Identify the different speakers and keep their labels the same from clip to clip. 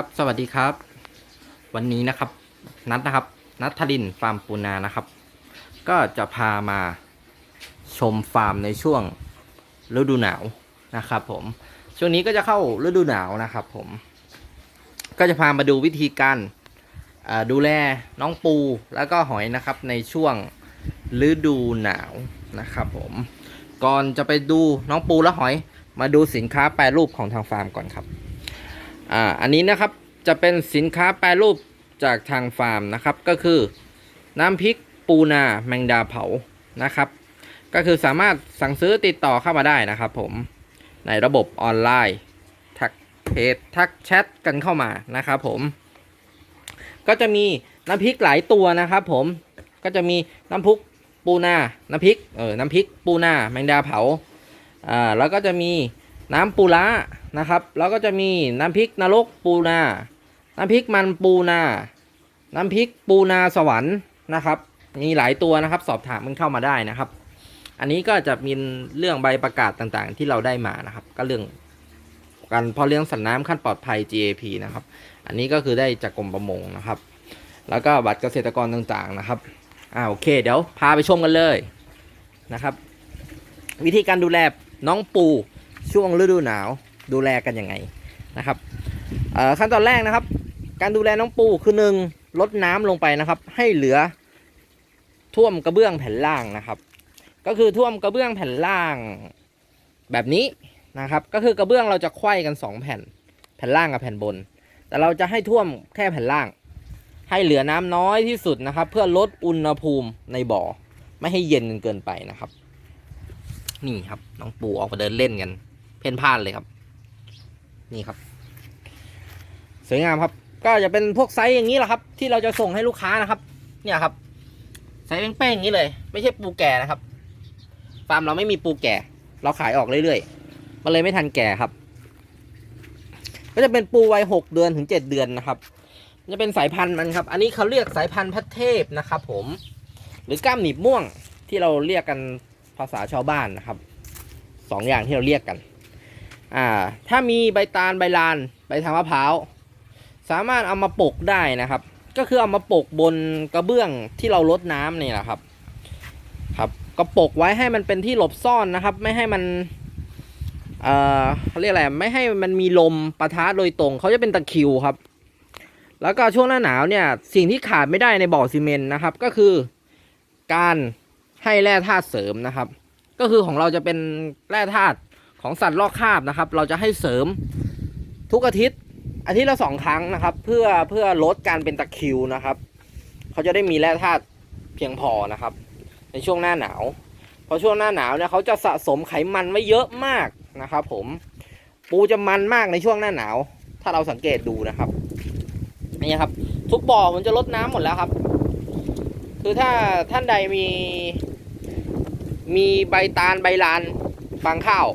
Speaker 1: ครับสวัสดีครับ วันนี้นะครับนัดนะครับนัทธรินฟาร์มปูนานะครับ ก็จะพามาชมฟาร์มในช่วงฤดูหนาวนะครับ ผมช่วงนี้ก็จะเข้าฤดูหนาวนะครับ ผม ก็จะพามาดูวิธีการดูแลน้องปูแล้วก็หอยนะครับ ในช่วงฤดูหนาวนะครับ ผมก่อนจะไปดูน้องปูและหอย มาดูสินค้าแปรรูปของทางฟาร์มก่อนครับ อ่าอันนี้นะครับจะเป็นสินค้าแปรรูปจากทางฟาร์มนะครับ ก็คือน้ำพริกปูนาแมงดาเผานะครับ ก็คือสามารถสั่งซื้อติดต่อเข้ามาได้นะครับ ผมในระบบออนไลน์ทักเพจทักแชทกันเข้ามานะครับผม ก็จะมีน้ำพริกหลายตัวนะครับ ผมก็จะมีน้ำพุกปูนา น้ำพริกเออน้ำพริกปูนาแมงดาเผาอ่าแล้วก็จะมี น้ำปูร้านะครับ แล้วก็จะมีน้ำพริกนรกปูนา น้ำพริกมันปูนา น้ำพริกปูนาสวรรค์นะครับ มีหลายตัวนะครับ สอบถามมันเข้ามาได้นะครับ อันนี้ก็จะมีเรื่องใบประกาศต่างๆ ที่เราได้มานะครับ ก็เรื่องการเพาะเลี้ยงสัตว์น้ำขั้นปลอดภัย GAP นะครับ อันนี้ก็คือได้จากกรมประมงนะครับ แล้วก็บัตรเกษตรกรต่างๆนะครับ อ่าโอเค เดี๋ยวพาไปชมกันเลยนะครับ วิธีการดูแลน้องปู ช่วงฤดูหนาวดูแลกันยังไงนะครับขั้นตอนแรกนะครับ การดูแลน้องปูคือหนึ่งลดน้ำลงไปนะครับ ให้เหลือท่วมกระเบื้องแผ่นล่างนะครับ ก็คือท่วมกระเบื้องแผ่นล่างแบบนี้นะครับ ก็คือกระเบื้องเราจะไขว้กันสองแผ่นแผ่นล่างกับแผ่นบน แต่เราจะให้ท่วมแค่แผ่นล่าง ให้เหลือน้ำน้อยที่สุดนะครับ เพื่อลดอุณหภูมิในบ่อ ไม่ให้เย็นเกินไปนะครับ นี่ครับน้องปูออกมาเดินเล่นกัน เพ่นพ่านเลยครับ นี่ครับ สวยงามครับ ก็จะเป็นพวกไซส์อย่างนี้แหละครับ ที่เราจะส่งให้ลูกค้านะครับ เนี่ยครับไซส์เป้งๆอย่างนี้เลย ไม่ใช่ปูแก่นะครับฟาร์มเราไม่มีปูแก่ เราขายออกเรื่อยๆมันเลยไม่ทันแก่ครับ ก็จะเป็นปูวัยหกเดือนถึงเจ็ดเดือนนะครับจะเป็นสายพันธุ์มันครับ อันนี้เขาเรียกสายพันธุ์พัดเทพนะครับ ผม หรือก้ามหนีบม่วงที่เราเรียกกันภาษาชาวบ้านนะครับสองอย่างที่เราเรียกกัน อ่า ถ้ามีใบตาลใบลานใบทางมะพร้าวสามารถเอามาปกได้นะครับ ก็คือเอามาปกบนกระเบื้องที่เราลดน้ำนี่แหละครับครับก็ปกไว้ให้มันเป็นที่หลบซ่อนนะครับ ไม่ให้มันเอ่อเขาเรียกอะไรไม่ให้มันมีลมปะทะโดยตรงเขาจะเป็นตะคิวครับ แล้วก็ช่วงหน้าหนาวเนี่ยสิ่งที่ขาดไม่ได้ในบ่อซีเมนต์นะครับ ก็คือการให้แร่ธาตุเสริมนะครับ ก็คือของเราจะเป็นแร่ธาตุ ของสัตว์ลอกคราบนะครับ เราจะให้เสริมทุกอาทิตย์อาทิตย์ละสองครั้งนะครับ เพื่อเพื่อลดการเป็นตะคิวนะครับเขาจะได้มีแร่ธาตุเพียงพอนะครับ ในช่วงหน้าหนาวพราะช่วงหน้าหนาวเนี่ยเขาจะสะสมไขมันไว้เยอะมากนะครับ ผมปูจะมันมากในช่วงหน้าหนาว ถ้าเราสังเกตดูนะครับนี่ครับ ทุกบ่อมันจะลดน้ำหมดแล้วครับ คือถ้าท่านใดมี มีใบตาลใบลานฟางข้าว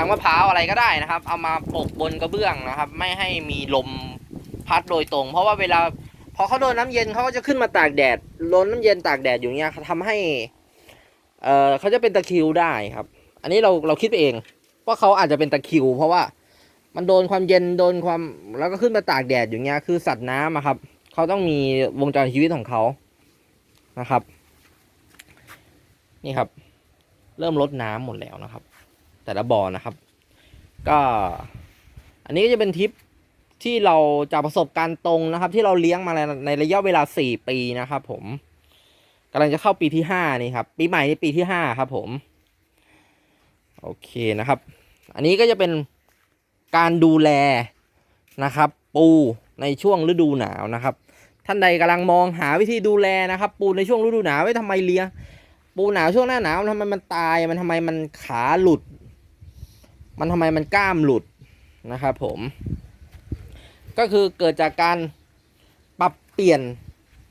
Speaker 1: างมะพร้าวอะไรก็ได้นะครับ เอามาปกบนกระเบื้องนะครับ ไม่ให้มีลมพัดโดยตรง เพราะว่าเวลาพอเขาโดนน้ำเย็นเขาก็จะขึ้นมาตากแดดโดนน้ำเย็นตากแดดอยู่เงี้ยทำให้เอ่อเขาจะเป็นตะคริวได้ครับ อันนี้เราเราคิดไปเองว่าเขาอาจจะเป็นตะคริว เพราะว่ามันโดนความเย็นโดนความแล้วก็ขึ้นมาตากแดดอย่างเงี้ยคือสัตว์น้ำครับเขาต้องมีวงจรชีวิตของเขานะครับ นี่ครับ เริ่มลดน้ำหมดแล้วนะครับ แต่ละบ่อนะครับ ก็ อันนี้ก็จะเป็นทิปที่เราจากประสบการณ์ตรงนะครับ ที่เราเลี้ยงมาในระยะเวลาสี่ปีนะครับ ผมกำลังจะเข้าปีที่ห้านี่ครับ ปีใหม่นี่ปีที่ห้าครับ ผม โอเคนะครับ อันนี้ก็จะเป็นการดูแลนะครับ ปูในช่วงฤดูหนาวนะครับ ท่านใดกำลังมองหาวิธีดูแลนะครับ ปูในช่วงฤดูหนาวไว้ทำไมเลี้ยงปูหนาวช่วงหน้าหนาวทำไมมันตายมันทำไมมันขาหลุด มันทำไมมันกล้ามหลุดนะครับผม ก็คือเกิดจากการปรับเปลี่ยน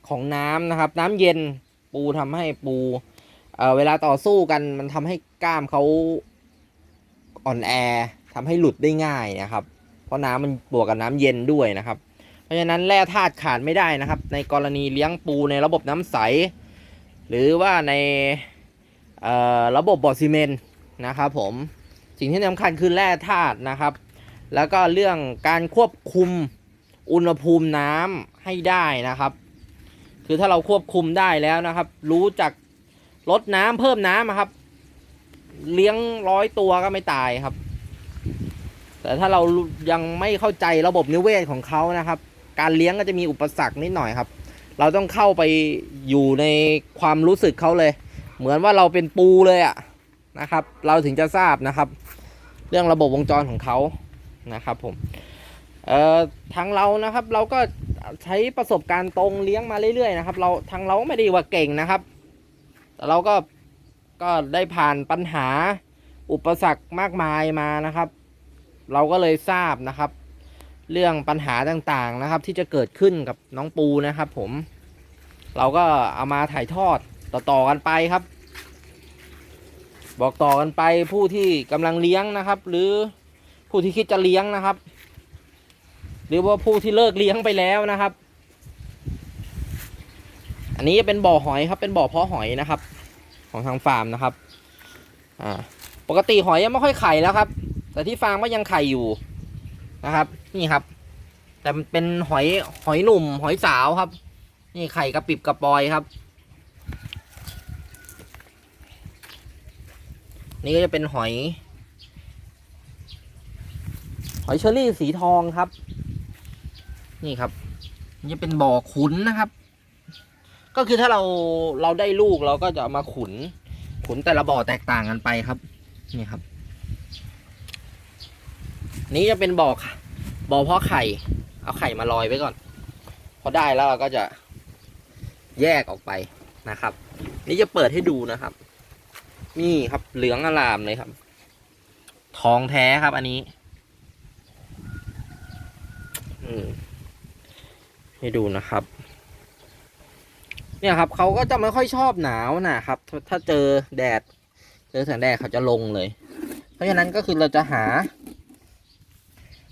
Speaker 1: ของน้ำนะครับ น้ำเย็นปูทำให้ปูเเวลาต่อสู้กันมันทำให้กล้ามเขาอ่อนแอทำให้หลุดได้ง่ายนะครับ เพราะน้ำมันบวกกับน้ำเย็นด้วยนะครับ เพราะฉะนั้นแร่ธาตุขาดไม่ได้นะครับ ในกรณีเลี้ยงปูในระบบน้ำใส หรือว่าในระบบบ่อซีเมนต์นะครับผม สิ่งที่สำคัญคือแร่ธาตุนะครับ แล้วก็เรื่องการควบคุมอุณหภูมิน้ำให้ได้นะครับ คือถ้าเราควบคุมได้แล้วนะครับ รู้จักลดน้ำเพิ่มน้ำอะครับ เลี้ยงร้อยตัวก็ไม่ตายครับ แต่ถ้าเรายังไม่เข้าใจระบบนิเวศของเขานะครับ การเลี้ยงก็จะมีอุปสรรคนิดหน่อยครับ เราต้องเข้าไปอยู่ในความรู้สึกเขาเลย เหมือนว่าเราเป็นปูเลยอะ นะครับ เราถึงจะทราบนะครับ เรื่องระบบวงจรของเขานะครับผมเอ่อทางเรานะครับเราก็ใช้ประสบการณ์ตรงเลี้ยงมาเรื่อยๆนะครับ เราทางเราไม่ได้ว่าเก่งนะครับ แต่เราก็ก็ได้ผ่านปัญหาอุปสรรคมากมายมานะครับ เราก็เลยทราบนะครับ เรื่องปัญหาต่างๆนะครับ ที่จะเกิดขึ้นกับน้องปูนะครับ ผม เราก็เอามาถ่ายทอดต่อๆกันไปครับ บอกต่อกันไปผู้ที่กำลังเลี้ยงนะครับ หรือผู้ที่คิดจะเลี้ยงนะครับ หรือว่าผู้ที่เลิกเลี้ยงไปแล้วนะครับ อันนี้จะเป็นบ่อหอยครับ เป็นบ่อเพาะหอยนะครับ ของทางฟาร์มนะครับ อ่า ปกติหอยยังไม่ค่อยไข่แล้วครับ แต่ที่ฟาร์มก็ยังไข่อยู่นะครับ นี่ครับ แต่มันเป็นหอยหอยหนุ่ม หอยสาวครับ นี่ไข่กระปิบกระปอยครับ นี่ก็จะเป็นหอย หอยเชอรี่สีทองครับ นี่ครับนี่จะเป็นบ่อขุนนะครับ ก็คือถ้าเราเราได้ลูกเราก็จะมาขุน ขุนแต่ละบ่อแตกต่างกันไปครับ นี่ครับ นี้จะเป็นบ่อบ่อเพาะไข่ เอาไข่มาลอยไว้ก่อน พอได้แล้วเราก็จะแยกออกไปนะครับ นี่จะเปิดให้ดูนะครับ นี่ครับเหลืองอลามเลยครับ ทองแท้ครับอันนี้ให้ดูนะครับ เนี่ยครับเขาก็จะไม่ค่อยชอบหนาวนะครับถถ้าเจอแดด เจอแสงแดดเขาจะลงเลย เพราะฉะนั้นก็คือเราจะหา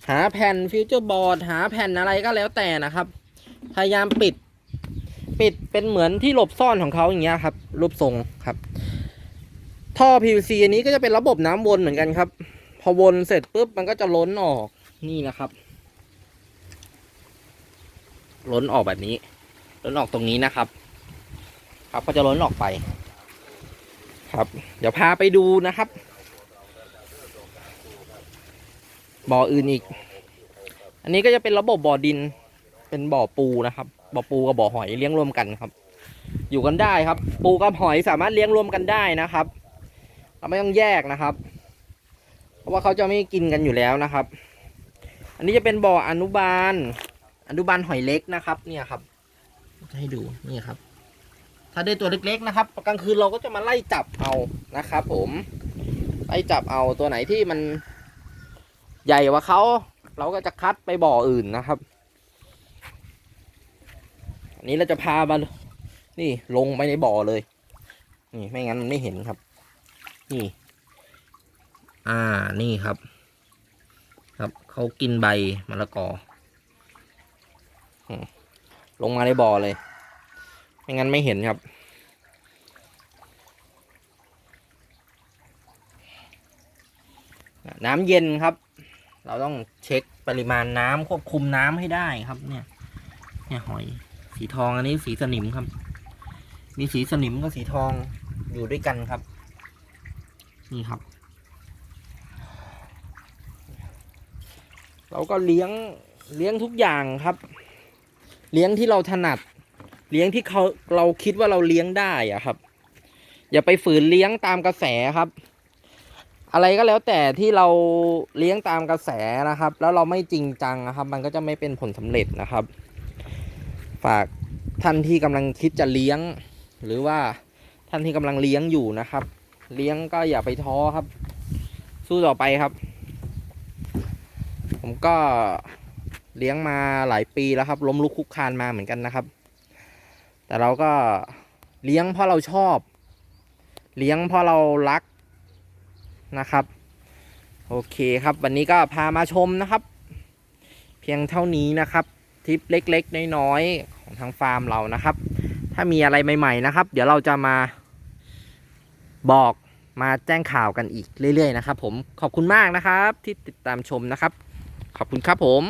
Speaker 1: หาแผ่นฟิวเจอร์บอร์ดหาแผ่นอะไรก็แล้วแต่นะครับ พยายามปิด ปิดเป็นเหมือนที่หลบซ่อนของเขาอย่างเงี้ยครับ รูปทรงครับ ท่อ PVC อันนี้ก็จะเป็นระบบน้ำวนเหมือนกันครับ พอวนเสร็จปุ๊บมันก็จะล้นออกนี่นะครับ ล้นออกแบบนี้ ล้นออกตรงนี้นะครับ ครับก็จะล้นออกไป ครับ เดี๋ยวพาไปดูนะครับบ่ออื่นอีก อันนี้ก็จะเป็นระบบบ่อดิน เป็นบ่อปูนะครับ บ่อปูกับบ่อหอยเลี้ยงรวมกันครับ อยู่กันได้ครับ ปูกับหอยสามารถเลี้ยงรวมกันได้นะครับ เราไม่ต้องแยกนะครับ เพราะว่าเขาจะไม่กินกันอยู่แล้วนะครับ อันนี้จะเป็นบ่ออนุบาล อนุบาลหอยเล็กนะครับ เนี่ยครับ จะให้ดูนี่ครับ ถ้าได้ตัวเล็กๆนะครับกลางคืนเราก็จะมาไล่จับเอานะครับ ผมไล่จับเอาตัวไหนที่มันใหญ่กว่าเขาเราก็จะคัดไปบ่ออื่นนะครับอันนี้เราจะพามานี่ลงไปในบ่อเลย นี่ไม่งั้นมันไม่เห็นครับ นี่ อ่า นี่ครับ ครับเขากินใบมะละกอ ลงมาในบ่อเลย ไม่งั้นไม่เห็นครับน้ำเย็นครับ เราต้องเช็คปริมาณน้ำควบคุมน้ำให้ได้ครับเนี่ย เนี่ยหอย สีทองอันนี้สีสนิมครับ มีสีสนิมกับสีทองอยู่ด้วยกันครับ นี่ครับ เราก็เลี้ยงเลี้ยงทุกอย่างครับ เลี้ยงที่เราถนัด เลี้ยงที่เขาเราคิดว่าเราเลี้ยงได้อะครับ อย่าไปฝืนเลี้ยงตามกระแสครับ อะไรก็แล้วแต่ที่เราเลี้ยงตามกระแสนะครับ แล้วเราไม่จริงจังนะครับ มันก็จะไม่เป็นผลสำเร็จนะครับ ฝากท่านที่กำลังคิดจะเลี้ยง หรือว่าท่านที่กำลังเลี้ยงอยู่นะครับ เลี้ยงก็อย่าไปท้อครับ สู้ต่อไปครับ ผมก็เลี้ยงมาหลายปีแล้วครับ ล้มลุกคุกคานมาเหมือนกันนะครับ แต่เราก็เลี้ยงเพราะเราชอบ เลี้ยงเพราะเรารักนะครับ โอเคครับ วันนี้ก็พามาชมนะครับ เพียงเท่านี้นะครับทริปเล็ก ๆ น้อย ๆ ของทางฟาร์มเรานะครับ ถ้ามีอะไรใหม่ ๆ นะครับ เดี๋ยวเราจะมา บอกมาแจ้งข่าวกันอีกเรื่อยๆนะครับผมขอบคุณมากนะครับที่ติดตามชมนะครับ ขอบคุณครับผม